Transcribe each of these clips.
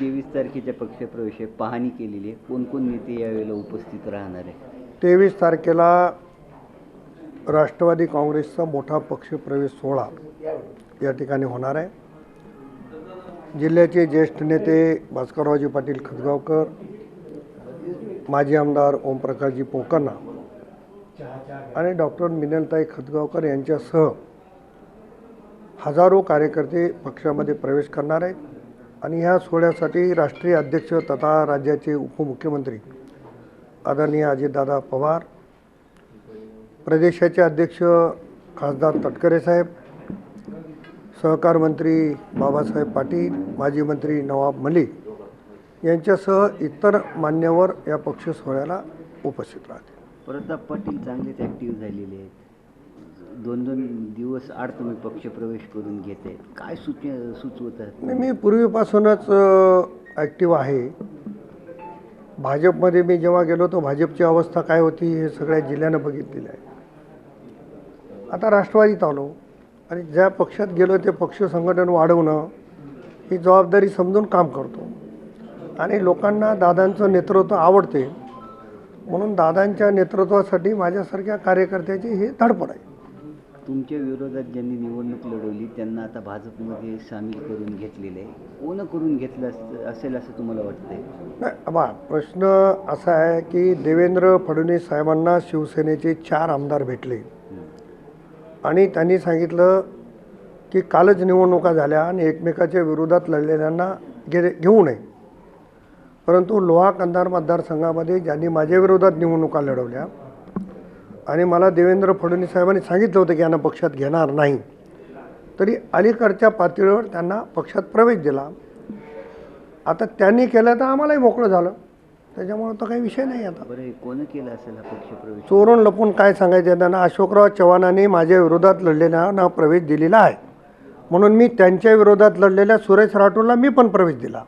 तेवीस तारखेच्या पक्षप्रवेश पाहणी केलेली आहे. कोणकोण नेते यावेळेला उपस्थित राहणार आहे तेवीस तारखेला राष्ट्रवादी काँग्रेसचा मोठा पक्षप्रवेश सोहळा या ठिकाणी होणार आहे. जिल्ह्याचे ज्येष्ठ नेते भास्कररावजी पाटील खतगावकर माजी आमदार ओमप्रकाशजी पोकन्ना आणि डॉक्टर मिनलताई खतगावकर यांच्यासह हजारो कार्यकर्ते पक्षामध्ये प्रवेश करणार आहेत. आणि ह्या सोहळ्यासाठी राष्ट्रीय अध्यक्ष तथा राज्याचे उपमुख्यमंत्री आदरणीय अजितदादा पवार प्रदेशाचे अध्यक्ष खासदार तटकरे साहेब सहकार मंत्री बाबासाहेब पाटील माजी मंत्री नवाब मलिक यांच्यासह इतर मान्यवर या पक्ष सोहळ्याला उपस्थित राहते पाटील चांगलेच ॲक्टिव्ह झालेले आहेत. दोन दोन दिवस आड तुम्ही पक्षप्रवेश करून घेत. आहेत काय सुच सुचवतात नाही, मी पूर्वीपासूनच ॲक्टिव्ह आहे. भाजपमध्ये मी जेव्हा गेलो तो भाजपची अवस्था काय होती हे सगळ्या जिल्ह्यानं बघितलेलं आहे. आता राष्ट्रवादीत आलो आणि ज्या पक्षात गेलो ते पक्ष संघटन वाढवणं ही जबाबदारी समजून काम करतो. आणि लोकांना दादांचं नेतृत्व आवडते. म्हणून दादांच्या नेतृत्वासाठी माझ्यासारख्या कार्यकर्त्याची ही धडपड आहे. तुमच्या विरोधात ज्यांनी निवडणूक लढवली त्यांना आता भाजपमध्ये सामील करून घेतलेले आहे. कोण करून घेतलं असतं असेल असं तुम्हाला वाटतंय? नाही बा प्रश्न असा आहे की देवेंद्र फडणवीस साहेबांना शिवसेनेचे चार आमदार भेटले. आणि त्यांनी सांगितलं की कालच निवडणुका झाल्या आणि एकमेकाच्या विरोधात लढलेल्यांना घे घेऊ नये. परंतु लोहा कंधार मतदारसंघामध्ये ज्यांनी माझ्या विरोधात निवडणुका लढवल्या आणि मला देवेंद्र फडणवीस साहेबांनी सांगितलं होतं की यांना पक्षात घेणार नाही. तरी अलीकडच्या पातळीवर त्यांना पक्षात प्रवेश दिला. आता त्यांनी केलं तर आम्हालाही मोकळं झालं. त्याच्यामुळं तर काही विषय नाही आता. बरं कोण केलं असेल हा पक्षप्रवेश चोरून लपून काय सांगायचं? त्यांना अशोकराव चव्हाणांनी माझ्या विरोधात लढलेल्यांना प्रवेश दिलेला आहे. म्हणून मी त्यांच्या विरोधात लढलेल्या सुरेश राठोडला मी पण प्रवेश दिला.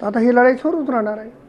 तर आता ही लढाई सुरूच राहणार आहे.